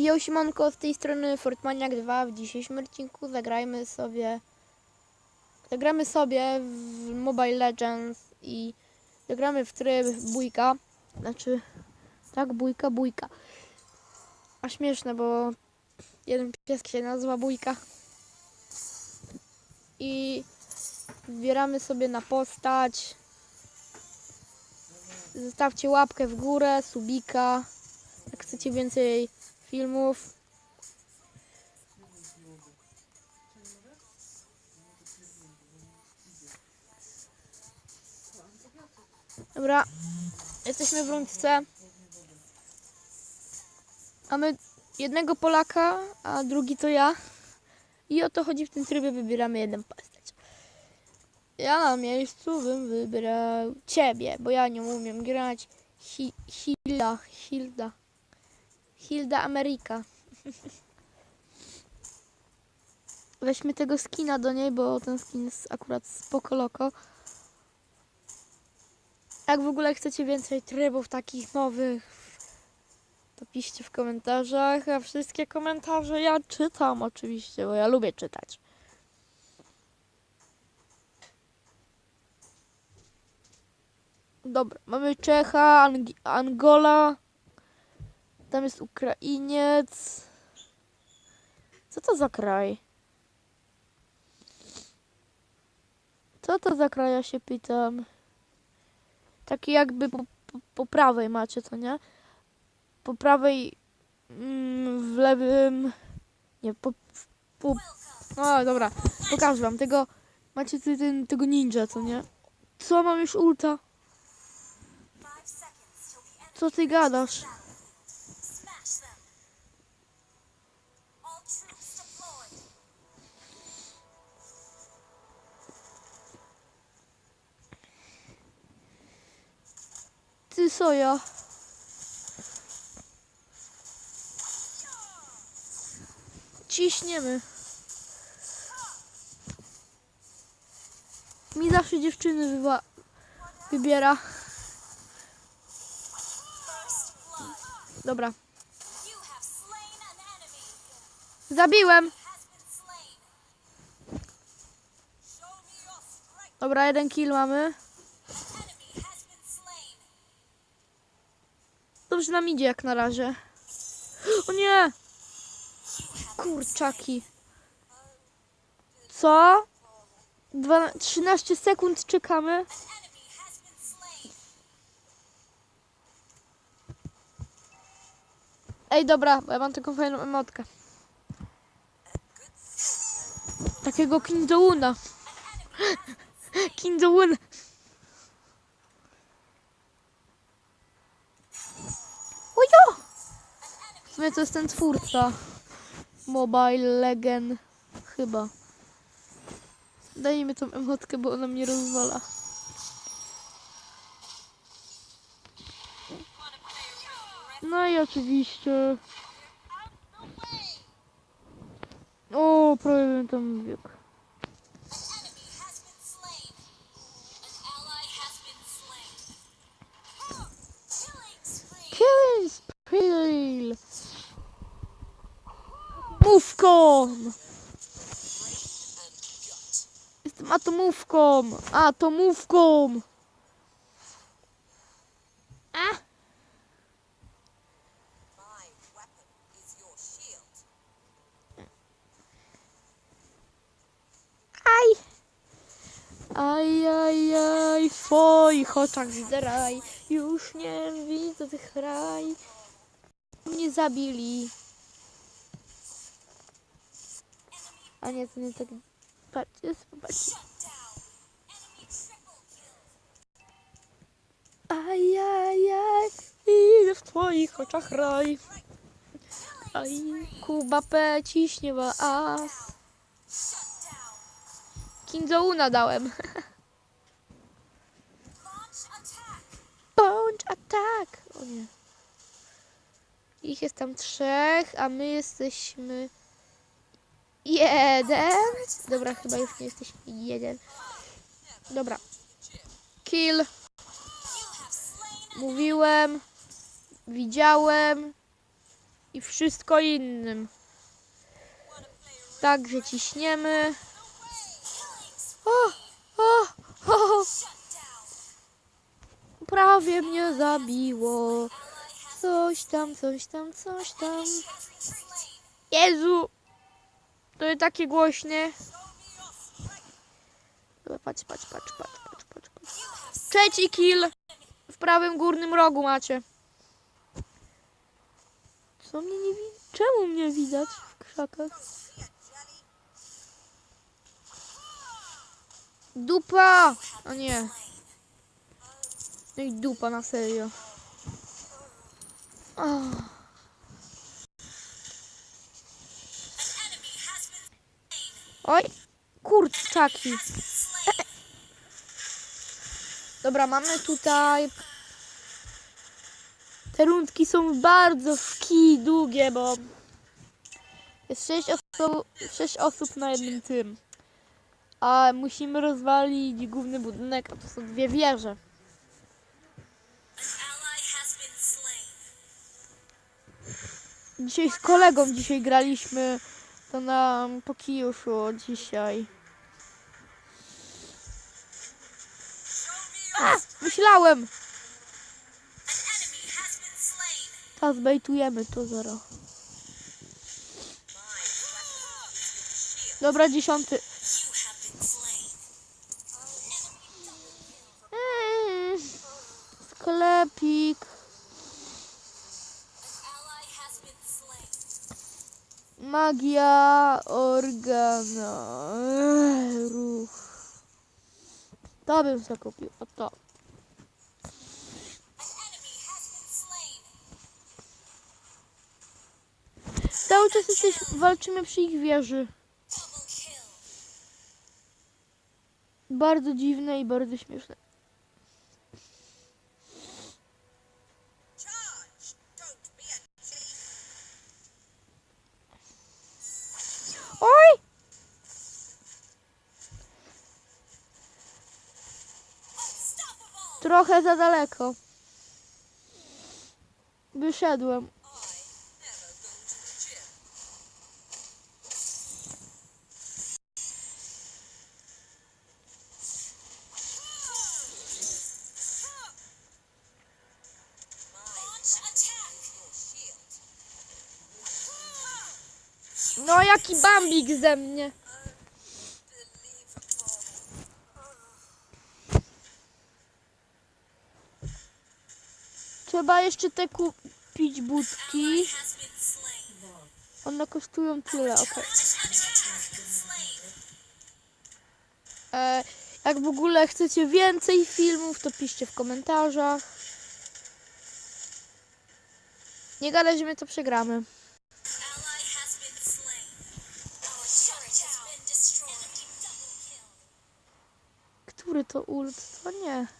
Jo, siemanko, z tej strony Fortmaniak 2. W dzisiejszym odcinku zagrajmy sobie... Zagramy sobie w Mobile Legends i zagramy w tryb bójka. Znaczy, tak, bójka, bójka. A śmieszne, bo jeden piesk się nazywa bójka. I wybieramy sobie na postać. Zostawcie łapkę w górę, subika. Jak chcecie więcej filmów. Dobra, jesteśmy w rundce. Mamy jednego Polaka, a drugi to ja. I o to chodzi w tym trybie, wybieramy jedną postać. Ja na miejscu bym wybrał ciebie, bo ja nie umiem grać. Hi Hilda, Hilda. Hilda Ameryka. Weźmy tego skina do niej, bo ten skin jest akurat spoko loko. Jak w ogóle chcecie więcej trybów takich nowych, to piszcie w komentarzach, a wszystkie komentarze ja czytam oczywiście, bo ja lubię czytać. Dobra, mamy Czecha, Ang Angola, tam jest Ukrainiec. Co to za kraj? Co to za kraj, ja się pytam. Taki jakby po, po, po prawej macie, co nie? Po prawej mm, w lewym... Nie, po... po o, dobra, pokażę wam. Tego, macie ty, ten, tego ninja, co nie? Co, mam już ulta? Co ty gadasz? Soja. Ciśniemy. Mi zawsze dziewczyny wybiera. Dobra. Zabiłem. Dobra, jeden kill mamy. Dobrze nam idzie jak na razie. O nie! Kurczaki. Co? Dwa, 13 sekund czekamy. Ej, dobra, bo ja mam taką fajną emotkę. Takiego Kim Jong-una. To jest ten twórca. Mobile Legend. Chyba. Daj mi tą emotkę, bo ona mnie rozwala. No i oczywiście. O, prawie bym tam biegł. An enemy Killing Spree! Mówką! Jestem atomówką! Atomówką! A! Aj! Aj, aj, aj, w twoich oczach widzę raj. Już nie widzę tych raj. Mnie zabili. A nie, to nie tak. Patrzcie, popatrzcie. Shut down. Enemy triple kill. Aj, aj, aj, idę w twoich oczach raj. Aj, Kuba P ciśnie ma as. Jong-una dałem. Launch attack. O nie. Ich jest tam trzech, a my jesteśmy jeden. Dobra, chyba już nie jesteśmy jeden. Dobra. Kill. Mówiłem. Widziałem. i wszystko innym. Także ciśniemy. O, o, o, prawie mnie zabiło. Coś tam, coś tam, coś tam. Jezu! To jest takie głośne. Dobra, Patrz, patrz, patrz, patrz, patrz, patrz. patrz. Trzeci kill w prawym górnym rogu macie. Co mnie nie widać? Czemu mnie widać w krzakach? Dupa! O nie. No i dupa na serio. Oh. Oj, kurczaki. Dobra, mamy tutaj. Te rundki są bardzo wki długie, bo jest 6 osób, sześć osób na jednym tym. A musimy rozwalić główny budynek, a to są dwie wieże. Dzisiaj z kolegą dzisiaj graliśmy to na Pokijuszu dzisiaj. A, myślałem! Teraz bejtujemy to zero. Dobra, dziesiąty. Magia organa. Ruch. To bym sobie kupił. O to. Cały czas jesteś, walczymy przy ich wieży. Bardzo dziwne i bardzo śmieszne. Trochę za daleko. Wyszedłem. No jaki bambik ze mnie. Trzeba jeszcze te kupić budki. One kosztują tyle, okej. E, Jak w ogóle chcecie więcej filmów, to piszcie w komentarzach. Nie gadaj, że my to przegramy. Który to ult? To nie.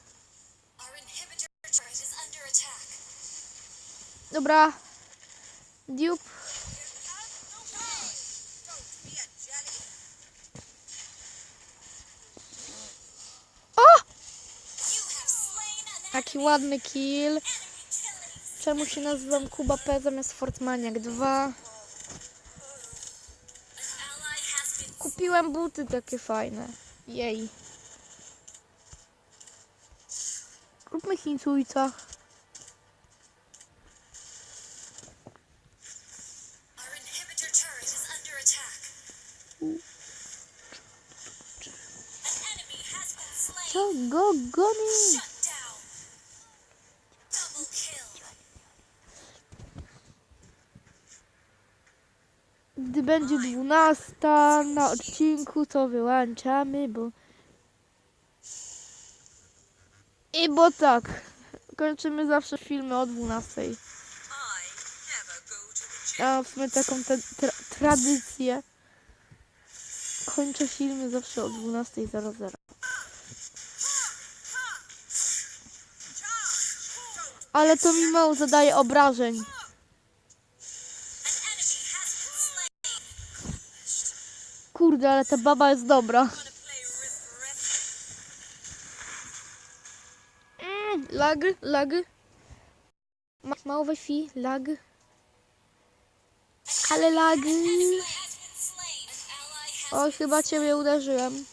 Dobra. Jelly. O! Jaki ładny kill. Czemu się nazywam Kuba P zamiast Fortmaniak 2? Kupiłem buty takie fajne. Jej. Róbmy chińcujca. Goni? Gdy będzie 12 na odcinku, to wyłączamy, bo... I bo tak. Kończymy zawsze filmy o 12. I never go to the gym. Ja mam w taką tra, tradycję. Kończę filmy zawsze o 12.00. Ale to mi mało zadaje obrażeń. Kurde, ale ta baba jest dobra. Mm, lag, lag. Masz mało Wi-Fi, lag. Ale has Oj, chyba ciebie uderzyłem.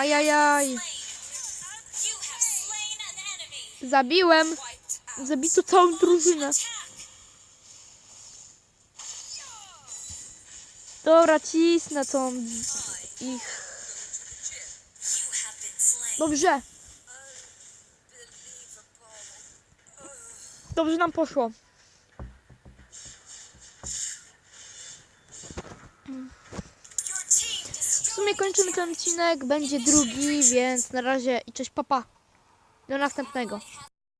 Ajajaj. Zabiłem. Zabito całą drużynę. Dobra, cisnę tą ich. Dobrze. Dobrze nam poszło. Your team W destroyed sumie kończymy ten odcinek, będzie drugi, więc na razie i cześć papa. Do następnego.